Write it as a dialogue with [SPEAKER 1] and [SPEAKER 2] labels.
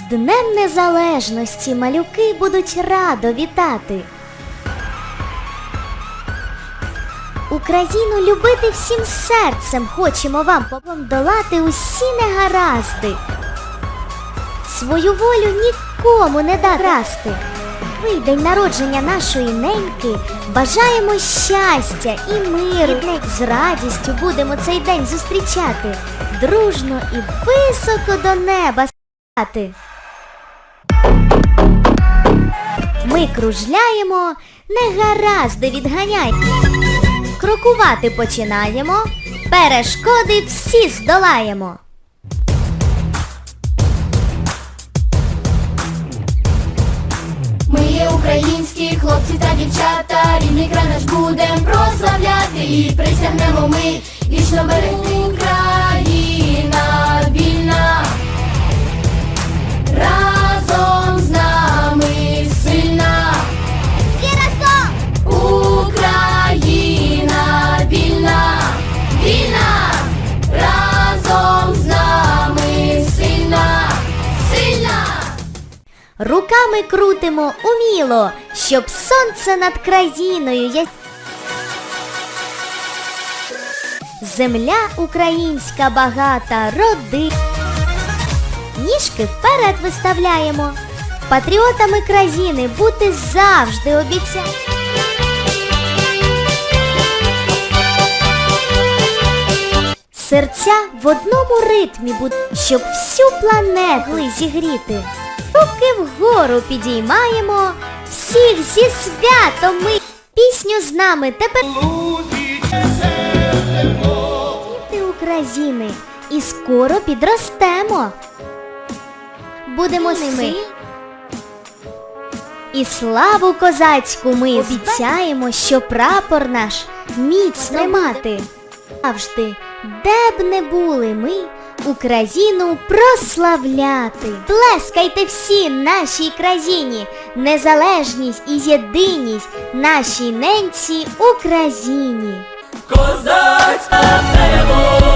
[SPEAKER 1] Днем Незалежності малюки будуть радо вітати. Україну любити всім серцем хочемо вам долати усі негаразди. Свою волю нікому не дарасти. Ви, день народження нашої неньки, бажаємо щастя і миру. З радістю будемо цей день зустрічати, дружно і високо до неба. Ми кружляємо, негаразди відганяй. Крокувати починаємо, перешкоди всі здолаємо.
[SPEAKER 2] Ми є українські хлопці та дівчата, рідний край наш будем прославляти і присягнемо ми вічно берегти Україна
[SPEAKER 1] Руками крутимо уміло, щоб сонце над країною я. Земля українська багата, роди. Ніжки вперед виставляємо. Патріотами країни бути завжди обіцяємо. Серця в одному ритмі будуть, щоб всю планету зігріти. Руки вгору підіймаємо, всіх зі святом ми пісню з нами тепер. Діти України, і скоро підростемо. Будемо ними. І славу козацьку ми обіцяємо, що прапор наш міцно мати. Завжди, де б не були ми, Україну прославляти. Плескайте всі нашій країні, незалежність і єдиність нашій ненці Україні.
[SPEAKER 3] Козацька небо